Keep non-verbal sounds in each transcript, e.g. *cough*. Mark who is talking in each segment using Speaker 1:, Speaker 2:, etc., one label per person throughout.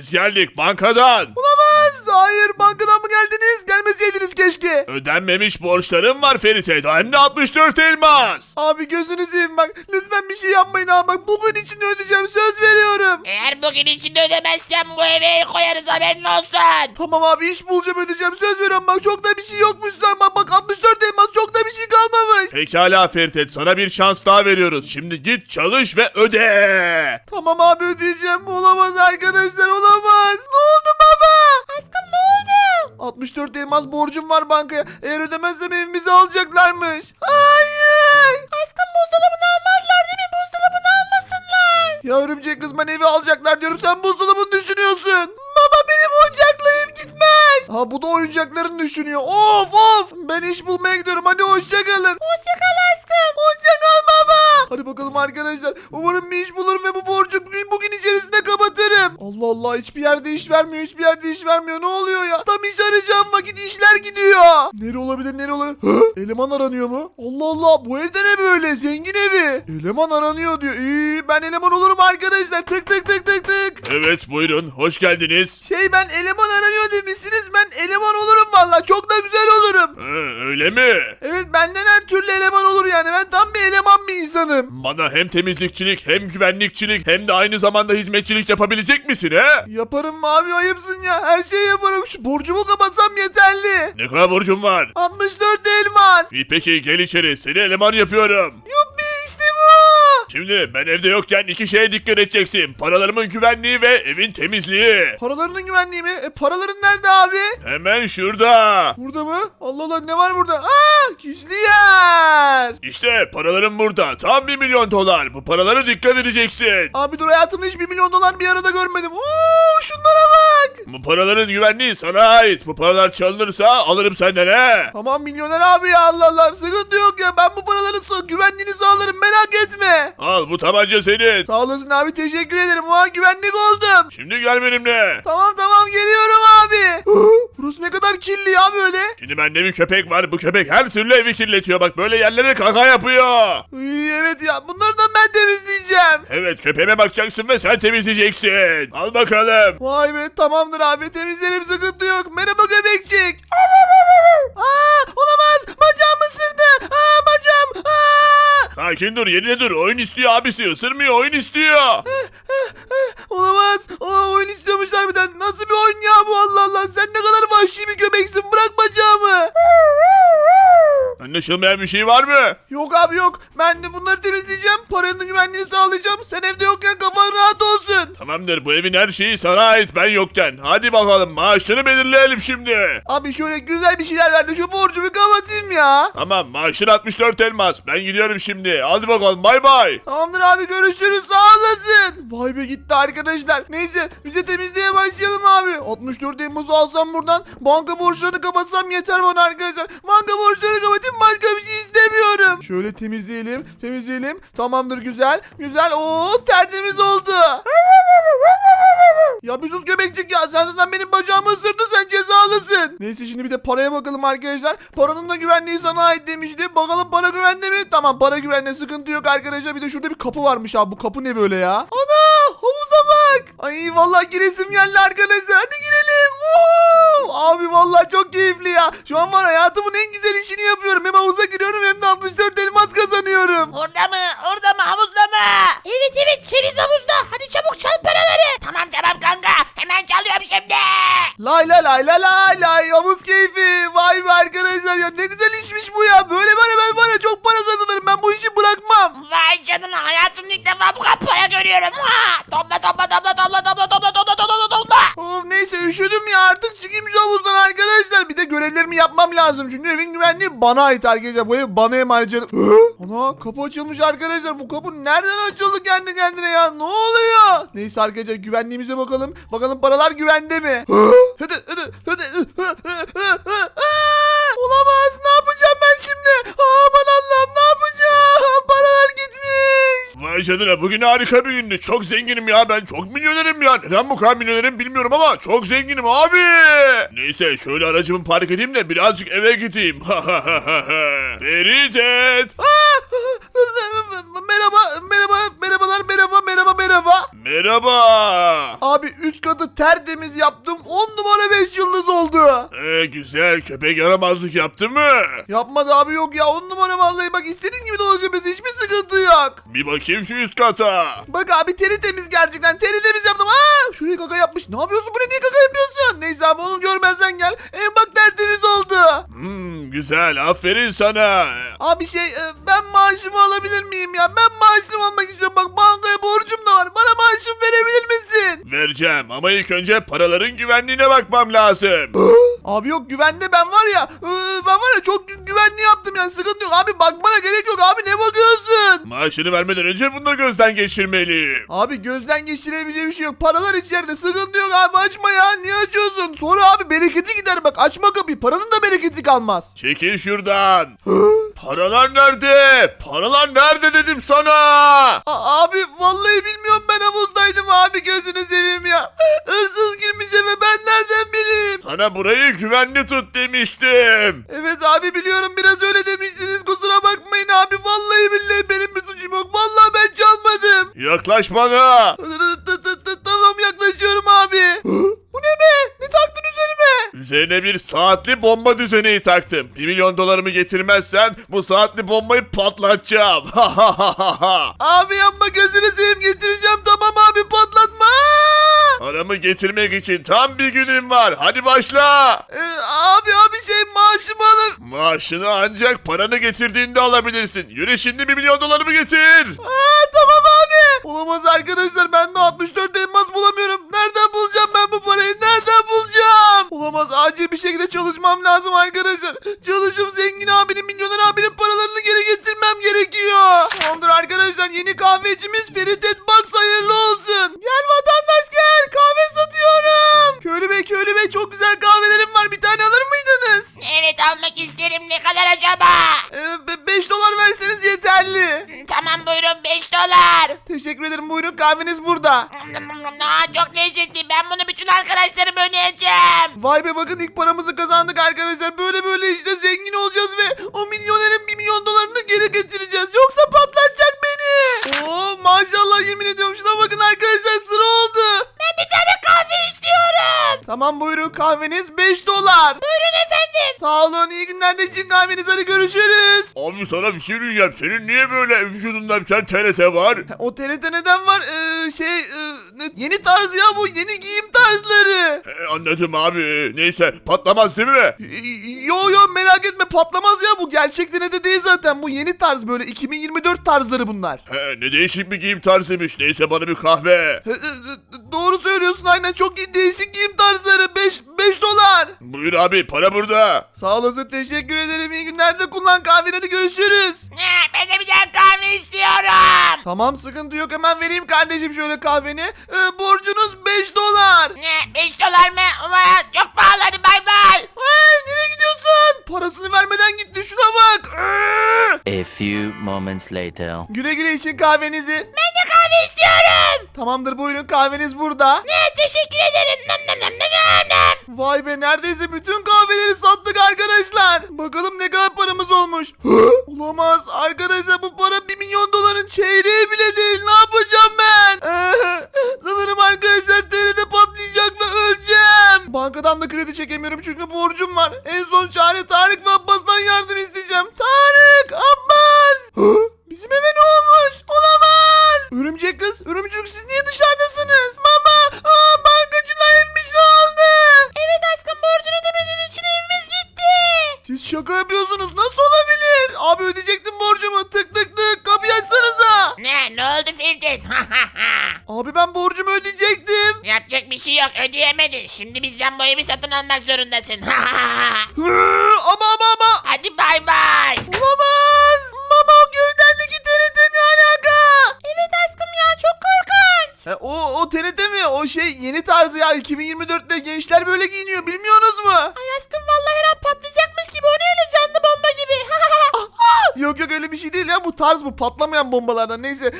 Speaker 1: Biz geldik bankadan.
Speaker 2: Olamaz. Hayır bankadan mı geldiniz? Gelmeseydiniz keşke.
Speaker 1: Ödenmemiş borçlarım var Ferit'e. Hem de 64 elmas.
Speaker 2: Abi gözünü seveyim bak. Lütfen bir şey yapmayın abi bak. Bugün içinde ödeyeceğim söz veriyorum.
Speaker 3: Eğer bugün içinde ödemezsen bu eve el koyarız haberin olsun.
Speaker 2: Tamam abi iş bulacağım ödeyeceğim söz veriyorum bak çok da bir şey
Speaker 1: Pekala Ferit sana bir şans daha veriyoruz. Şimdi git çalış ve öde.
Speaker 2: Tamam abi ödeyeceğim olamaz arkadaşlar olamaz. Ne oldu baba? Aşkım ne oldu? 64 elmas borcum var bankaya. Eğer ödemezsem evimizi alacaklarmış. Hayır. Aşkım buzdolabını almazlar değil mi? Buzdolabını almasınlar. Ya örümcek kız ben evi alacaklar diyorum sen buzdolabını düşünüyorsun. Ha bu da oyuncaklarını düşünüyor. Of of. Ben iş bulmaya gidiyorum. Hadi hoşçakalın. Hoşçakal aşkım. Hoşçakal baba. Hadi bakalım arkadaşlar. Umarım bir iş bulurum ve bu borcu bugün, bugün içerisinde kapatırım. Allah Allah hiçbir yerde iş vermiyor. Hiçbir yerde iş vermiyor. Ne oluyor ya? Tam iş arayacağım vakit işler gidiyor. Nere olabilir? Nere olabilir? Hı? Eleman aranıyor mu? Allah Allah bu evde ne böyle? Zengin evi. Eleman aranıyor diyor. İyi ben eleman olurum arkadaşlar. Tık tık tık tık tık.
Speaker 1: Evet buyurun hoş geldiniz.
Speaker 2: Şey ben eleman aranıyor demişsiniz. Ben eleman olurum valla. Çok da güzel olurum.
Speaker 1: Ha, öyle mi?
Speaker 2: Evet benden her türlü eleman olur yani. Ben tam bir eleman bir insanım.
Speaker 1: Bana hem temizlikçilik hem güvenlikçilik hem de aynı zamanda hizmetçilik yapabilecek misin he?
Speaker 2: Yaparım mı abi ayıpsın ya. Her şeyi yaparım. Şu borcumu kapatsam yeterli.
Speaker 1: Ne kadar borcum var?
Speaker 2: 64 elmas.
Speaker 1: İyi peki gel içeri seni eleman yapıyorum.
Speaker 2: Bu.
Speaker 1: Şimdi ben evde yokken iki şeye dikkat edeceksin. Paralarımın güvenliği ve evin temizliği.
Speaker 2: Paralarının güvenliği mi? E, paraların nerede abi?
Speaker 1: Hemen şurada.
Speaker 2: Burada mı? Allah Allah ne var burada? Aa gizli yer.
Speaker 1: İşte paralarım burada. Tam bir milyon dolar. Bu paralara dikkat edeceksin.
Speaker 2: Abi dur hayatımda hiç bir milyon dolar bir arada görmedim. Oo şunlara bak.
Speaker 1: Bu paraların güvenliği sana ait. Bu paralar çalınırsa alırım senden he.
Speaker 2: Tamam milyoner abi ya Allah Allah sıkıntı yok ya. Ben bu paraların güvenliğini sağlarım merak etme.
Speaker 1: Al bu tabanca senin.
Speaker 2: Sağ olasın abi teşekkür ederim. O an güvenlik oldum.
Speaker 1: Şimdi gel benimle.
Speaker 2: Tamam tamam geliyorum abi. Burası ne kadar kirli ya böyle.
Speaker 1: Şimdi bende bir köpek var. Bu köpek her türlü evi kirletiyor. Bak böyle yerlere kaka yapıyor.
Speaker 2: Iy, evet ya bunlardan ben temizleyeceğim.
Speaker 1: Evet köpeğime bakacaksın ve sen temizleyeceksin. Al bakalım.
Speaker 2: Vay be tamamdır abi temizlerim sıkıntı yok. Merhaba göbekçik.
Speaker 1: Sakin dur yerine dur. Oyun istiyor abisi. Isırmıyor oyun istiyor. Anlaşılmayan bir şey var mı?
Speaker 2: Yok abi yok. Ben de bunları temizleyeceğim. Paranın güvenliğini sağlayacağım. Sen evde yokken kafan rahat olsun.
Speaker 1: Tamamdır bu evin her şeyi sana ait ben yokken. Hadi bakalım maaşını belirleyelim şimdi.
Speaker 2: Abi şöyle güzel bir şeyler ver de şu borcumu kapatayım ya.
Speaker 1: Tamam maaşın 64 elmas. Ben gidiyorum şimdi. Hadi bakalım bay bay.
Speaker 2: Tamamdır abi görüşürüz sağ olasın. Vay be gitti arkadaşlar. Neyse bize temizliğe başlayalım abi. 64 elması alsam buradan banka borçlarını kapatsam yeter bana arkadaşlar. Banka borçlarını kapatayım başka bir şey istemiyorum. Şöyle temizleyelim temizleyelim. Tamamdır güzel güzel. Oo tertemiz oldu. Ya bir sus göbekçik ya sen zaten benim bacağımı ısırdın sen cezalısın. Neyse şimdi bir de paraya bakalım arkadaşlar. Paranın da güvenliği sana ait demişti. Bakalım para güvende mi? Tamam para güvende sıkıntı yok arkadaşlar. Bir de şurada bir kapı varmış abi. Bu kapı ne böyle ya? Ana havuza bak. Ay vallahi giresim geldi arkadaşlar. Hadi girelim. Woohoo! Abi vallahi çok keyifli ya. Şu an var hayatımın en güzel işini yapıyorum. Hem havuza giriyorum hem arkadaşlar. Bir de görevlerimi yapmam lazım. Çünkü evin güvenliği bana ait arkadaşlar. Bu ev bana emanet. Hı? Ana kapı açılmış arkadaşlar. Bu kapı nereden açıldı kendi kendine ya? Ne oluyor? Neyse arkadaşlar güvenliğimize bakalım. Bakalım paralar güvende mi? Hadi hadi hadi. Olamaz. Ne yapacağım ben şimdi? Aman Allah'ım
Speaker 1: Vay canına bugün harika bir gündü. Çok zenginim ya ben. Çok milyonerim ya. Neden bu kadar milyonerim bilmiyorum ama çok zenginim abi. Neyse şöyle aracımı park edeyim de birazcık eve gideyim. *laughs* Feritet.
Speaker 2: Aa! Merhaba, merhaba, merhabalar, merhaba, merhaba, merhaba.
Speaker 1: Merhaba.
Speaker 2: Abi üst katı tertemiz yaptım. 10 numara 5 yıldız oldu.
Speaker 1: Ee, güzel köpek yaramazlık yaptı mı?
Speaker 2: Yapmadı abi yok ya 10 numara vallahi bak istediğin gibi dolaşabilirsin hiçbir sıkıntı yok.
Speaker 1: Bir bakayım şu üst kata.
Speaker 2: Bak abi teri temiz gerçekten teri temiz yaptım. Aa, şuraya kaka yapmış. Ne yapıyorsun buraya niye kaka yapıyorsun? Neyse abi onu görmezden gel. E bak tertemiz oldu.
Speaker 1: Hmm, güzel aferin sana.
Speaker 2: Abi şey e, ben maaşımı alabilir miyim ya? Ben maaşımı almak istiyorum. Bak bankaya borcum da var. Bana maaşımı verebilir misin?
Speaker 1: Vereceğim ama ilk önce paraların güvenliğine bakmam lazım. *gasps*
Speaker 2: Abi yok güvenli ben var ya. e, ben var ya çok gü- güvenli yaptım yani sıkıntı yok. Abi bakmana gerek yok abi ne bakıyorsun?
Speaker 1: Maaşını vermeden önce bunu da gözden geçirmeliyim.
Speaker 2: Abi gözden geçirebileceği bir şey yok. Paralar içeride sıkıntı yok abi açma ya. Niye açıyorsun? Sonra abi bereketi gider bak. Açma kapıyı. Paranın da bereketi kalmaz.
Speaker 1: Çekil şuradan. *gasps* Paralar nerede? Paralar nerede dedim sana.
Speaker 2: A- abi vallahi bilmiyorum ben havuzdaydım abi gözünü seveyim ya. Hırsız girmiş eve ben nereden bileyim?
Speaker 1: Sana burayı güvenli tut demiştim.
Speaker 2: Evet abi biliyorum biraz öyle demişsiniz kusura bakmayın abi. Vallahi billahi benim bir suçum yok. Vallahi ben çalmadım.
Speaker 1: Yaklaş bana.
Speaker 2: Tamam yaklaşıyorum abi. Bu ne be? Ne taktın üzerime?
Speaker 1: Üzerine bir saatli bomba düzeneği taktım. 1 milyon dolarımı getirmezsen bu saatli bombayı patlatacağım. *laughs*
Speaker 2: Abi yapma gözünü seveyim getireceğim tamam abi patlatma.
Speaker 1: Paramı getirmek için tam bir günüm var. Hadi başla.
Speaker 2: Ee, abi abi şey maaşımı alın.
Speaker 1: Maaşını ancak paranı getirdiğinde alabilirsin. Yürü şimdi 1 milyon dolarımı getir.
Speaker 2: Aa. Olamaz arkadaşlar ben de 64 elmas bulamıyorum. Nereden bulacağım ben bu parayı nereden bulacağım? Olamaz acil bir şekilde çalışmam lazım arkadaşlar. Çalışıp zengin abinin milyoner abinin paralarını geri getirmem gerekiyor. Tamamdır arkadaşlar yeni kahvecimiz Ferit Etbox hayırlı olsun. Gel vatandaş gel kahve satıyorum. Köylü bey köylü bey çok güzel kahvelerim var bir tane alır mıydınız?
Speaker 3: Evet almak isterim ne kadar acaba?
Speaker 2: Kahveniz burada.
Speaker 3: Aa, çok lezzetli ben bunu bütün arkadaşlarıma önereceğim.
Speaker 2: Vay be bakın ilk paramızı kazandık arkadaşlar. Böyle böyle işte zengin olacağız ve o milyonerin 1 milyon dolarını geri getireceğiz. Yoksa patlatacak beni. Oo maşallah yemin ediyorum şuna bakın arkadaşlar sıra oldu.
Speaker 3: Ben bir tane kahve istiyorum.
Speaker 2: Tamam buyurun kahveniz 5 dolar.
Speaker 3: Buyurun efendim.
Speaker 2: Sağ olun iyi günler için kahveniz hadi görüşürüz.
Speaker 1: Abi sana bir şey diyeceğim. Senin niye böyle vücudunda bir tane TRT var?
Speaker 2: O TRT neden var? Ee, şey e, ne- yeni tarz ya bu yeni giyim tarzları.
Speaker 1: Ee, anladım abi. Neyse patlamaz değil mi?
Speaker 2: Yo yo merak etme patlamaz ya bu gerçek de değil zaten bu yeni tarz böyle 2024 tarzları bunlar.
Speaker 1: He, ne değişik bir giyim tarzıymış. Neyse bana bir kahve.
Speaker 2: E, e, e, Doğru söylüyorsun aynen çok iyi değişik giyim tarzları 5 5 dolar.
Speaker 1: Buyur abi para burada.
Speaker 2: Sağ olasın teşekkür ederim iyi günlerde kullan kahveni hadi görüşürüz.
Speaker 3: Ne, ben de bir tane kahve istiyorum.
Speaker 2: Tamam sıkıntı yok hemen vereyim kardeşim şöyle kahveni. E, borcunuz 5 dolar.
Speaker 3: Ne 5 dolar mı? Umarım çok pahalı hadi bay bay.
Speaker 2: Ay nereye gidiyorsun? Parasını vermeden gitti şuna bak.
Speaker 4: A few moments later.
Speaker 2: Güle güle için kahvenizi.
Speaker 3: Ben de kahve istiyorum.
Speaker 2: Tamamdır buyurun kahveniz burada.
Speaker 3: Ne teşekkür ederim. Nam nam nam nam nam.
Speaker 2: Vay be neredeyse bütün kahveleri sattık arkadaşlar. Bakalım ne kadar paramız olmuş. Olamaz arkadaşlar bu para 1 milyon doların çeyreği bile değil. Ne yapacağım ben? Sanırım arkadaşlar TRT patlayacak ve öleceğim. Bankadan da kredi çekemiyorum çünkü borcum var. En son
Speaker 3: Firdevs? *laughs*
Speaker 2: Abi ben borcumu ödeyecektim.
Speaker 3: Yapacak bir şey yok ödeyemedin. Şimdi bizden bu evi satın almak zorundasın. *laughs*
Speaker 2: Hı, ama ama ama.
Speaker 3: hadi bay bay.
Speaker 2: Olamaz. Mama o gövdendeki TRT ne alaka?
Speaker 3: Evet aşkım ya çok korkunç.
Speaker 2: E, o, o TRT mi? O şey yeni tarzı ya. 2024'te gençler böyle giyiniyor. Bilmiyorsunuz mu?
Speaker 3: Ay aşkım vallahi her an patlayacakmış gibi o ne öyle canlı bomba gibi. *laughs*
Speaker 2: Yok yok öyle bir şey değil ya. Bu tarz bu. Patlamayan bombalardan. Neyse.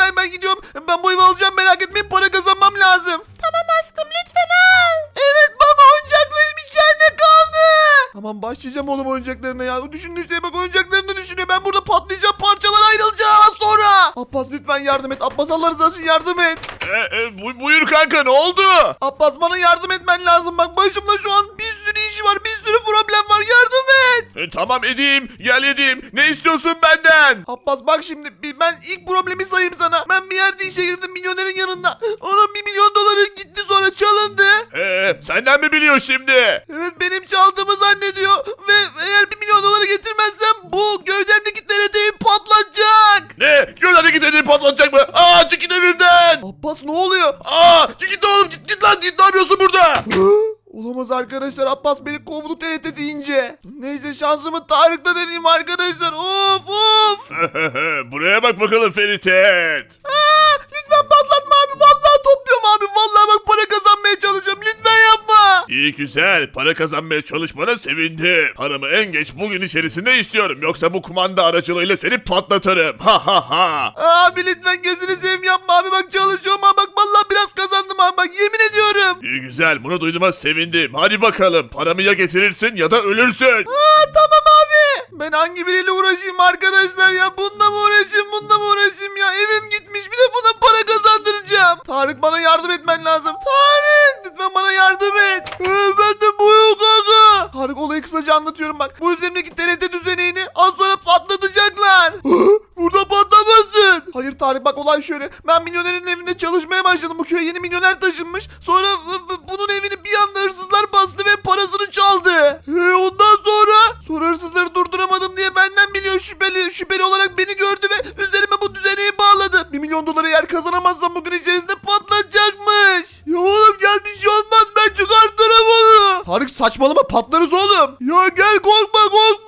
Speaker 2: Ben, ben, gidiyorum. Ben bu evi alacağım. Merak etmeyin. Para kazanmam lazım.
Speaker 3: tamam aşkım lütfen al.
Speaker 2: Evet baba oyuncaklarım içeride kaldı. Tamam başlayacağım oğlum oyuncaklarına ya. O düşündüğü şeye bak oyuncaklarını düşünüyor. Ben burada patlayacağım parçalara ayrılacağım az sonra. Abbas lütfen yardım et. Abbas Allah rızası için yardım et.
Speaker 1: E, e, bu- buyur kanka ne oldu?
Speaker 2: Abbas bana yardım etmen lazım. Bak başımda şu an bir sürü iş var. Bir sürü problem.
Speaker 1: E, tamam edeyim gel edeyim. Ne istiyorsun benden?
Speaker 2: Abbas bak şimdi bir- ben ilk problemi sayayım sana. Ben bir yerde işe girdim milyonerin yanında. Onun bir milyon doları gitti sonra çalındı.
Speaker 1: E, senden mi biliyor şimdi?
Speaker 2: Evet benim çaldığımı zannediyor. Ve eğer bir milyon doları getirmezsem bu gövdemdeki TRT'yi patlatacak.
Speaker 1: Ne? Gölerdeki dediğin patlatacak mı? Aa çık git.
Speaker 2: Abbas ne oluyor?
Speaker 1: Aa çık git oğlum git, git lan git ne yapıyorsun burada?
Speaker 2: Olamaz arkadaşlar Abbas beni kovdu TRT deyince. Neyse şansımı Tarık'ta deneyeyim arkadaşlar. Of of. *laughs*
Speaker 1: Buraya bak bakalım Feritet.
Speaker 2: Aa, lütfen patlatma abi. Vallahi topluyorum abi. Vallahi bak para kazanmaya çalışıyorum. Lütfen yapma.
Speaker 1: İyi güzel para kazanmaya çalışmana sevindim. Paramı en geç bugün içerisinde istiyorum. Yoksa bu kumanda aracılığıyla seni patlatırım. Ha ha ha.
Speaker 2: Abi lütfen gözünü seveyim yapma abi. Bak çalışıyorum yemin ediyorum.
Speaker 1: İyi güzel bunu duyduğuma sevindim. Hadi bakalım paramı ya getirirsin ya da ölürsün.
Speaker 2: Aa, tamam abi. Ben hangi biriyle uğraşayım arkadaşlar ya? Bununla mı uğraşayım, bununla mı uğraşayım ya? Evim gitmiş bir de buna para kazandıracağım. Tarık bana yardım etmen lazım. Tarık lütfen bana yardım et. Ee, ben de bu yok kanka. Tarık olayı kısaca anlatıyorum bak. Bu üzerimdeki TRT düzeneğini az sonra patlatacaklar. *gasps* Tarık bak olay şöyle. Ben milyonerin evinde çalışmaya başladım. Bu köye yeni milyoner taşınmış. Sonra bunun evini bir anda hırsızlar bastı ve parasını çaldı. Ee, ondan sonra sonra hırsızları durduramadım diye benden biliyor şüpheli şüpheli olarak beni gördü ve üzerime bu düzeneği bağladı. 1 milyon doları eğer kazanamazsam bugün içerisinde patlatacakmış. Ya oğlum gel bir şey olmaz ben çıkartırım onu. Tarık saçmalama patlarız oğlum. Ya gel korkma korkma.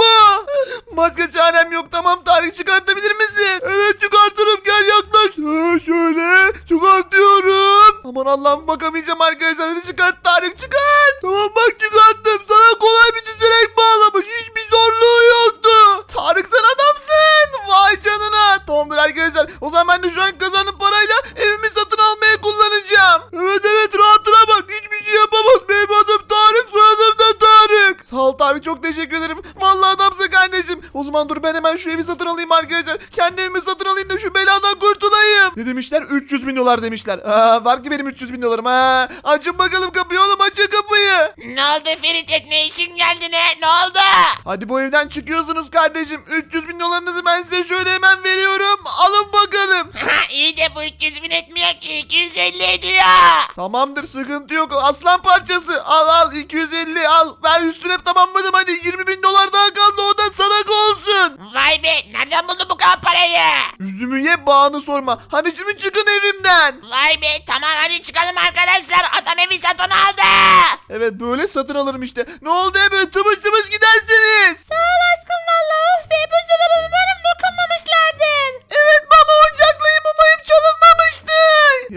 Speaker 2: Tarık çok teşekkür ederim. Vallahi adamsın kardeşim. O zaman dur ben hemen şu evi satın alayım arkadaşlar. Kendi evimi satın alayım da şu beladan kurtulayım. Ne demişler? 300 bin dolar demişler. Aa, var ki benim 300 bin dolarım. Ha. Açın bakalım kapıyı açın kapıyı.
Speaker 3: Ne oldu Feritet ne işin geldi ne? Ne oldu?
Speaker 2: Hadi bu evden çıkıyorsunuz kardeşim. 300 bin dolarınızı ben size şöyle hemen veriyorum. Alın bakalım. *laughs*
Speaker 3: İyi de bu 300 bin etmiyor ki 250 ediyor.
Speaker 2: Tamamdır sıkıntı yok. Aslan parçası. Al al 250 al. Ver üstüne tamamladım hadi 20 bin dolar daha kaldı da sadaka olsun.
Speaker 3: Vay be nereden buldun bu kadar parayı?
Speaker 2: Üzümü ye bağını sorma. Hani şimdi çıkın evimden.
Speaker 3: Vay be tamam hadi çıkalım arkadaşlar adam evi satın aldı.
Speaker 2: Evet böyle satın alırım işte. Ne oldu ya böyle tımış tımış gidersiniz. Sağ ol aşkım valla. Of be buzdolabı umarım dokunmamışlardır. Evet baba çalınmamıştır.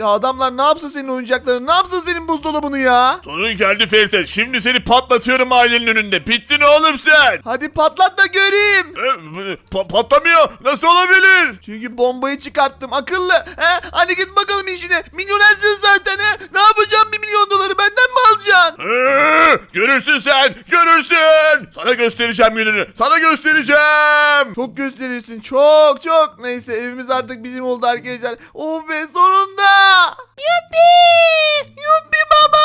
Speaker 2: Ya adamlar ne yapsın senin oyuncaklarını? Ne yapsın senin buzdolabını ya?
Speaker 1: Sorun geldi Feritet. Şimdi seni patlatıyorum ailenin önünde. Bittin oğlum sen.
Speaker 2: Hadi patlat da göreyim.
Speaker 1: E, pa- patlamıyor. Nasıl olabilir?
Speaker 2: Çünkü bombayı çıkarttım akıllı. He? Hadi git bakalım işine. Milyonersin zaten he. Ne yapacağım bir milyon doları benden mi alacaksın?
Speaker 1: Ee, görürsün sen. Görürsün. Sana göstereceğim gününü. Sana göstereceğim.
Speaker 2: Çok gösterirsin çok çok. Neyse evimiz artık bizim oldu arkadaşlar. Oh be sonunda. Yuppi. Yuppi baba.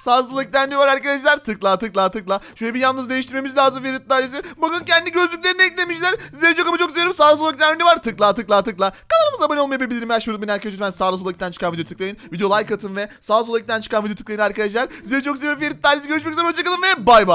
Speaker 2: Sağsızlıktan ne var arkadaşlar? Tıkla tıkla tıkla. Şöyle bir yalnız değiştirmemiz lazım Ferit Dairesi. Bakın kendi gözlüklerini eklemişler. Sizleri çok ama çok seviyorum. Soluktan ne var? Tıkla tıkla tıkla. Kanalımıza abone olmayı ve bildirimi açmayı unutmayın arkadaşlar. Lütfen sağ soluktan çıkan video tıklayın. Video like atın ve sağ soluktan çıkan video tıklayın arkadaşlar. Sizleri çok seviyorum Ferit Dairesi. Görüşmek üzere. Hoşçakalın ve bay bay.